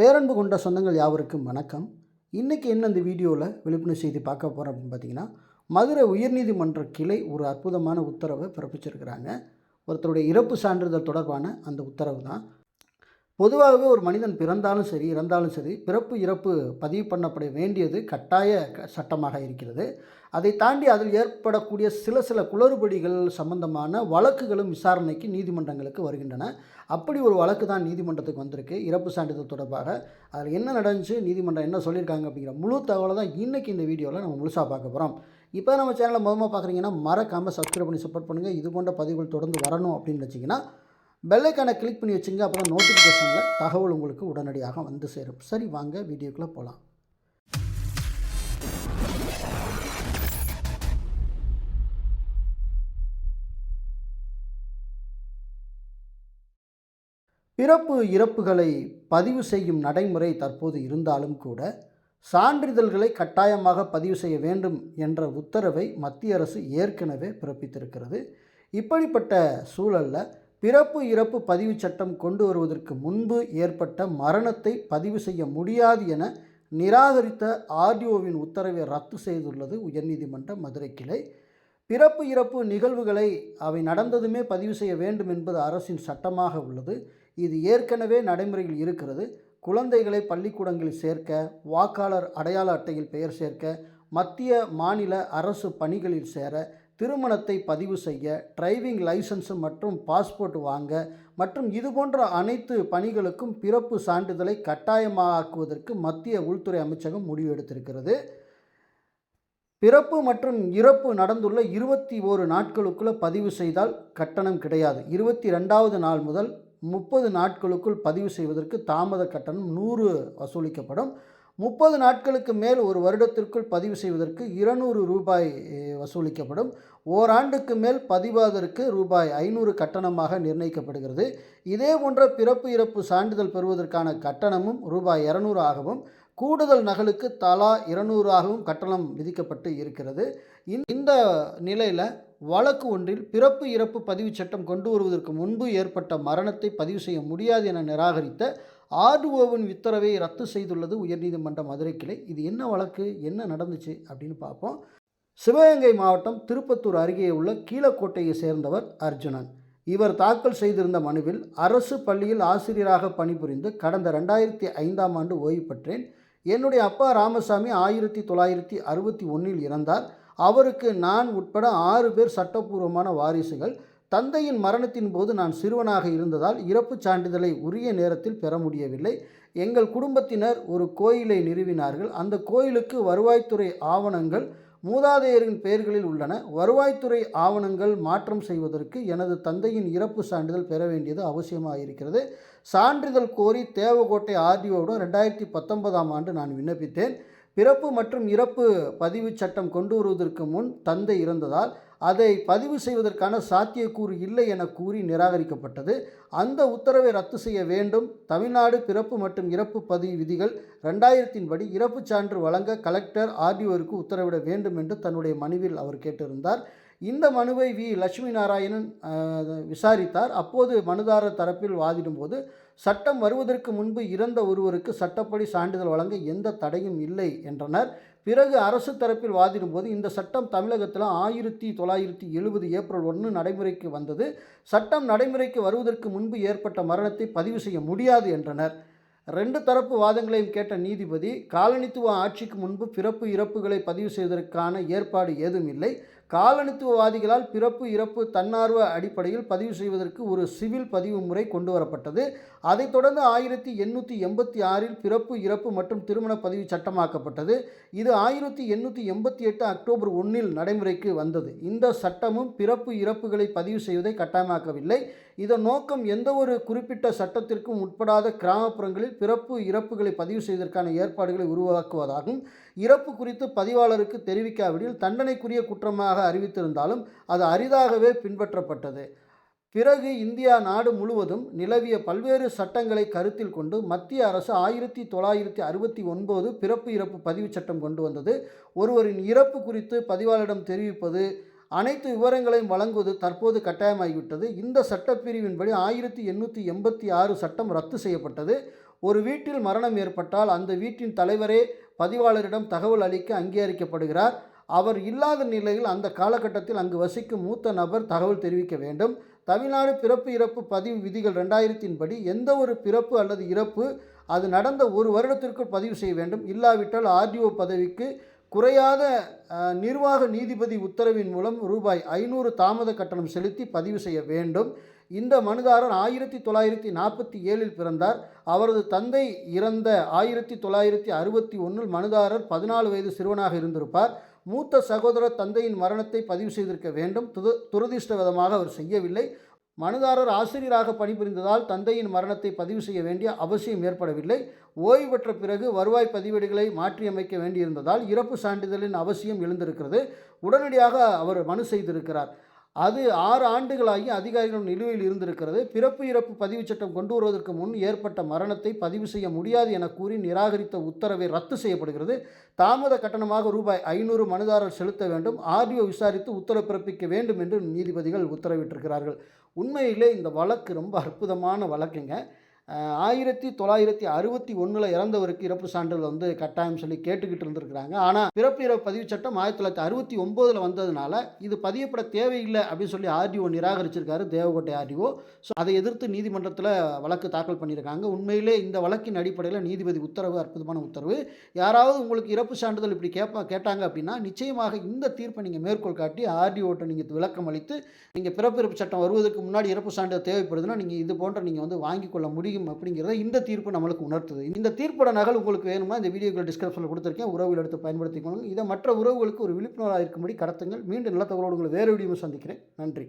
பேரன்பு கொண்ட சொந்தங்கள் யாவருக்கும் வணக்கம். இன்றைக்கி என்ன இந்த வீடியோவில் விழிப்புணர்வு செய்தி பார்க்க போகிறோம் அப்படின்னு பார்த்தீங்கன்னா மதுரை உயர்நீதிமன்ற கிளை ஒரு அற்புதமான உத்தரவை பிறப்பிச்சிருக்கிறாங்க. ஒருத்தருடைய இறப்பு சான்றிதழ் தொடர்பான அந்த உத்தரவு தான். பொதுவாகவே ஒரு மனிதன் பிறந்தாலும் சரி இறந்தாலும் சரி பிறப்பு இறப்பு பதிவு பண்ணப்பட வேண்டியது கட்டாய சட்டமாக இருக்கிறது. அதை தாண்டி அதில் ஏற்படக்கூடிய சில சில குளறுபடிகள் சம்பந்தமான வழக்குகளும் விசாரணைக்கு நீதிமன்றங்களுக்கு வருகின்றன. அப்படி ஒரு வழக்கு தான் நீதிமன்றத்துக்கு வந்திருக்கு. இறப்பு சான்றிதழ் தொடர்பாக அதில் என்ன நடந்துச்சு நீதிமன்றம் என்ன சொல்லியிருக்காங்க அப்படிங்கிற முழு தகவலை தான் இன்றைக்கி இந்த வீடியோவில் நம்ம முழுசாக பார்க்க போகிறோம் இப்போ நம்ம சேனலை முதல்ல பார்க்குறீங்கன்னா மறக்காமல் சப்ஸ்கிரைப் பண்ணி சப்போர்ட் பண்ணுங்கள் இது போன்ற பதிவுகள் தொடர்ந்து வரணும் அப்படின்னு வச்சிங்கன்னா பெல்லைக்கான கிளிக் பண்ணி வச்சுங்க. அப்புறம் நோட்டிஃபிகேஷனில் தகவல் உங்களுக்கு உடனடியாக வந்து சேரும். சரி வாங்க வீடியோக்குள்ளே போகலாம் பிறப்பு இறப்புகளை பதிவு செய்யும் நடைமுறை தற்போது இருந்தாலும் கூட சான்றிதழ்களை கட்டாயமாக பதிவு செய்ய வேண்டும் என்ற உத்தரவை மத்திய அரசு ஏற்கனவே பிறப்பித்திருக்கிறது. இப்படிப்பட்ட சூழலில் பிறப்பு இறப்பு பதிவு சட்டம் கொண்டு வருவதற்கு முன்பு ஏற்பட்ட மரணத்தை பதிவு செய்ய முடியாது என நிராகரித்த ஆர்டிஓவின் உத்தரவை ரத்து செய்துள்ளது உயர்நீதிமன்ற மதுரை கிளை. பிறப்பு இறப்பு நிகழ்வுகளை அவை நடந்ததுமே பதிவு செய்ய வேண்டும் என்பது அரசின் சட்டமாக உள்ளது. இது ஏற்கனவே நடைமுறையில் இருக்கிறது. குழந்தைகளை பள்ளிக்கூடங்களில் சேர்க்க வாக்காளர் அடையாள அட்டையில் பெயர் சேர்க்க மத்திய மாநில அரசு பணிகளில் சேர திருமணத்தை பதிவு செய்ய டிரைவிங் லைசன்ஸ் மற்றும் பாஸ்போர்ட் வாங்க மற்றும் இதுபோன்ற அனைத்து பணிகளுக்கும் பிறப்பு சான்றிதழை கட்டாயமாக்குவதற்கு மத்திய உள்துறை அமைச்சகம் முடிவெடுத்திருக்கிறது பிறப்பு மற்றும் இறப்பு நடந்துள்ள இருபத்தி ஓரு நாட்களுக்குள்ளே பதிவு செய்தால் கட்டணம் கிடையாது. இருபத்தி ரெண்டாவது நாள் முதல் முப்பது நாட்களுக்குள் பதிவு செய்வதற்கு தாமத கட்டணம் நூறு வசூலிக்கப்படும். முப்பது நாட்களுக்கு மேல் ஒரு வருடத்திற்குள் பதிவு செய்வதற்கு இருநூறு ரூபாய் வசூலிக்கப்படும். ஓராண்டுக்கு மேல் பதிவாதற்கு ரூபாய் ஐநூறு கட்டணமாக நிர்ணயிக்கப்படுகிறது. இதே போன்ற பிறப்பு இறப்பு சான்றிதழ் பெறுவதற்கான கட்டணமும் ரூபாய் இரநூறு ஆகவும் கூடுதல் நகலுக்கு தலா இருநூறாகவும் கட்டணம் விதிக்கப்பட்டு இருக்கிறது. இந்த நிலையில் வழக்கு ஒன்றில் பிறப்பு இறப்பு பதிவு சட்டம் கொண்டு வருவதற்கு முன்பு ஏற்பட்ட மரணத்தை பதிவு செய்ய முடியாது என நிராகரித்த ஆர்டிஓவின் உத்தரவை ரத்து செய்துள்ளது உயர்நீதிமன்ற மதுரை கிளை. இது என்ன வழக்கு? என்ன நடந்துச்சு? அப்படின்னு பார்ப்போம். சிவகங்கை மாவட்டம் திருப்பத்தூர் அருகே உள்ள கீழக்கோட்டையை சேர்ந்தவர் அர்ஜுனன். இவர் தாக்கல் செய்திருந்த மனுவில் அரசு பள்ளியில் ஆசிரியராக பணிபுரிந்து கடந்த ரெண்டாயிரத்தி ஐந்தாம் ஆண்டு ஓய்வு பெற்றேன். என்னுடைய அப்பா ராமசாமி ஆயிரத்தி தொள்ளாயிரத்தி அறுபத்தி ஒன்றில் இறந்தார். அவருக்கு நான் உட்பட ஆறு பேர் சட்டப்பூர்வமான வாரிசுகள். தந்தையின் மரணத்தின் போது நான் சிறுவனாக இருந்ததால் இறப்புச் சான்றிதழை உரிய நேரத்தில் பெற முடியவில்லை. எங்கள் குடும்பத்தினர் ஒரு கோயிலை நிறுவினார்கள். அந்த கோயிலுக்கு வருவாய்த்துறை ஆவணங்கள் மூதாதையரின் பெயர்களில் உள்ளன. வருவாய்த்துறை ஆவணங்கள் மாற்றம் செய்வதற்கு எனது தந்தையின் இறப்பு சான்றிதழ் பெற வேண்டியது அவசியமாக இருக்கிறது சான்றிதழ் கோரி தேவகோட்டை ஆர்டிஓவுடன் ரெண்டாயிரத்தி பத்தொன்பதாம் ஆண்டு நான் விண்ணப்பித்தேன். பிறப்பு மற்றும் இறப்பு பதிவு சட்டம் கொண்டு வருவதற்கு முன் தந்தை இருந்ததால் அதை பதிவு செய்வதற்கான சாத்தியக்கூறு இல்லை என கூறி நிராகரிக்கப்பட்டது. அந்த உத்தரவை ரத்து செய்ய வேண்டும். தமிழ்நாடு பிறப்பு மற்றும் இறப்பு பதிவு விதிகள் ரெண்டாயிரத்தின் படி இறப்புச் சான்று வழங்க கலெக்டர் ஆர்டிஓருக்கு உத்தரவிட வேண்டும் என்று தன்னுடைய மனுவில் அவர் கேட்டிருந்தார். இந்த மனுவை வி. லட்சுமி நாராயணன் விசாரித்தார். அப்போது மனுதாரர் தரப்பில் வாதிடும்போது சட்டம் வருவதற்கு முன்பு இறந்த ஒருவருக்கு சட்டப்படி சான்றிதழ் வழங்க எந்த தடையும் இல்லை என்றனர். பிறகு அரசு தரப்பில் வாதிடும்போது இந்த சட்டம் தமிழகத்தில் ஆயிரத்தி தொள்ளாயிரத்தி எழுபது ஏப்ரல் ஒன்று நடைமுறைக்கு வந்தது. சட்டம் நடைமுறைக்கு வருவதற்கு முன்பு ஏற்பட்ட மரணத்தை பதிவு செய்ய முடியாது என்றனர். ரெண்டு தரப்பு வாதங்களையும் கேட்ட நீதிபதி காலனித்துவ ஆட்சிக்கு முன்பு பிறப்பு இறப்புகளை பதிவு செய்வதற்கான ஏற்பாடு ஏதும் இல்லை. காலனித்துவவாதிகளால் பிறப்பு இறப்பு தன்னார்வ அடிப்படையில் பதிவு செய்வதற்கு ஒரு சிவில் பதிவு முறை கொண்டு வரப்பட்டது அதைத் தொடர்ந்து ஆயிரத்தி எண்ணூற்றி எண்பத்தி ஆறில் பிறப்பு இறப்பு மற்றும் திருமண பதிவு சட்டமாக்கப்பட்டது. இது ஆயிரத்தி எண்ணூற்றி எண்பத்தி எட்டு அக்டோபர் ஒன்றில் நடைமுறைக்கு வந்தது. இந்த சட்டமும் பிறப்பு இறப்புகளை பதிவு செய்வதை கட்டாயமாக்கவில்லை. இதன் நோக்கம் எந்த ஒரு குறிப்பிட்ட சட்டத்திற்கும் உட்படாத கிராமப்புறங்களில் பிறப்பு இறப்புகளை பதிவு செய்வதற்கான ஏற்பாடுகளை உருவாக்குவதாகும். இறப்பு குறித்து பதிவாளருக்கு தெரிவிக்காவிடில் தண்டனைக்குரிய குற்றமாக அறிவித்திருந்தாலும் அது அரிதாகவே பின்பற்றப்பட்டது. பிறகு இந்தியா நாடு முழுவதும் நிலவிய பல்வேறு சட்டங்களை கருத்தில் கொண்டு மத்திய அரசு ஆயிரத்தி தொள்ளாயிரத்தி அறுபத்தி ஒன்பது பிறப்பு இறப்பு பதிவு சட்டம் கொண்டு வந்தது. ஒருவரின் இறப்பு குறித்து பதிவாளரிடம் தெரிவிப்பது அனைத்து விவரங்களையும் வழங்குவது தற்போது கட்டாயமாகிவிட்டது. இந்த சட்டப்பிரிவின்படி ஆயிரத்தி எண்ணூற்றி எண்பத்தி ஆறு சட்டம் ரத்து செய்யப்பட்டது. ஒரு வீட்டில் மரணம் ஏற்பட்டால் அந்த வீட்டின் தலைவரே பதிவாளரிடம் தகவல் அளிக்க அங்கீகரிக்கப்படுகிறார். அவர் இல்லாத நிலையில் அந்த காலகட்டத்தில் அங்கு வசிக்கும் மூத்த நபர் தகவல் தெரிவிக்க வேண்டும். தமிழ்நாடு பிறப்பு இறப்பு பதிவு விதிகள் ரெண்டாயிரத்தின் படி எந்த ஒரு பிறப்பு அல்லது இறப்பு அது நடந்த ஒரு வருடத்திற்குள் பதிவு செய்ய வேண்டும். இல்லாவிட்டால் ஆர்டிஓ பதவிக்கு குறையாத நிர்வாக நீதிபதி உத்தரவின் மூலம் ரூபாய் ஐநூறு தாமத கட்டணம் செலுத்தி பதிவு செய்ய வேண்டும். இந்த மனுதாரர் ஆயிரத்தி தொள்ளாயிரத்தி நாற்பத்தி ஏழில் பிறந்தார். அவரது தந்தை இறந்த ஆயிரத்தி தொள்ளாயிரத்தி அறுபத்தி ஒன்றில் மனுதாரர் பதினாலு வயது சிறுவனாக இருந்திருப்பார். மூத்த சகோதரர் தந்தையின் மரணத்தை பதிவு செய்திருக்க வேண்டும். துது துரதிருஷ்டவிதமாக அவர் செய்யவில்லை. மனுதாரர் ஆசிரியராக பணிபுரிந்ததால் தந்தையின் மரணத்தை பதிவு செய்ய வேண்டிய அவசியம் ஏற்படவில்லை. ஓய்வு பெற்ற பிறகு வருவாய் பதிவேடுகளை மாற்றியமைக்க வேண்டியிருந்ததால் இறப்பு சான்றிதழின் அவசியம் எழுந்திருக்கிறது. உடனடியாக அவர் மனு செய்திருக்கிறார். அது ஆறு ஆண்டுகளாகி அதிகாரிகள் நிலுவையில் இருந்திருக்கிறது. பிறப்பு இறப்பு பதிவு சட்டம் கொண்டு வருவதற்கு முன் ஏற்பட்ட மரணத்தை பதிவு செய்ய முடியாது என கூறி நிராகரித்த உத்தரவை ரத்து செய்யப்படுகிறது. தாமத கட்டணமாக ரூபாய் ஐநூறு மனுதாரர் செலுத்த வேண்டும். ஆர்டிஓ விசாரித்து உத்தரவு பிறப்பிக்க வேண்டும் என்று நீதிபதிகள் உத்தரவிட்டிருக்கிறார்கள். உண்மையிலே இந்த வழக்கு ரொம்ப அற்புதமான வழக்குங்க. ஆயிரத்தி தொள்ளாயிரத்தி அறுபத்தி ஒன்றில் இறந்தவருக்கு இறப்பு சான்றிதழ் வந்து கட்டாயம் சொல்லி கேட்டுக்கிட்டு இருந்திருக்கிறாங்க. ஆனால் பிறப்பு இறப்பு பதிவு சட்டம் ஆயிரத்தி தொள்ளாயிரத்தி அறுபத்தி ஒம்போதில் வந்ததுனால இது பதியப்பட தேவையில்லை அப்படின்னு சொல்லி ஆர்டிஓ நிராகரிச்சிருக்காரு தேவகோட்டை ஆர்டிஓ. ஸோ அதை எதிர்த்து நீதிமன்றத்தில் வழக்கு தாக்கல் பண்ணியிருக்காங்க. உண்மையிலே இந்த வழக்கின் அடிப்படையில் நீதிபதி உத்தரவு அற்புதமான உத்தரவு. யாராவது உங்களுக்கு இறப்பு சான்றிதழ் இப்படி கேட்பா கேட்டாங்க அப்படின்னா நிச்சயமாக இந்த தீர்ப்பை நீங்கள் மேற்கோள் காட்டி ஆர்டிஓட்ட நீங்கள் விளக்கம் அளித்து நீங்கள் பிறப்பு இறப்பு சட்டம் வருவதற்கு முன்னாடி இறப்பு சான்றிதழ் தேவைப்படுதுன்னா நீங்கள் இது போன்ற நீங்கள் வந்து வாங்கிக் கொள்ள முடியும் அப்படிங்கிறத இந்த தீர்ப்பு நம்மளுக்கு உணர்த்துது. இந்த தீர்ப்போட நகல் உங்களுக்கு வேணுமா இந்த வீடியோக்கள் டிஸ்கிரிப்ஷனில் கொடுத்துருக்கேன். உறவுகள் எடுத்து பயன்படுத்திக்கணும் இதை மற்ற உறவுகளுக்கு ஒரு விழிப்புணர்வாக இருக்கும்படி கடத்துங்கள். மீண்டும் நல்ல தகவலோடு உங்களை வேறு வீடியோ சந்திக்கிறேன். நன்றி.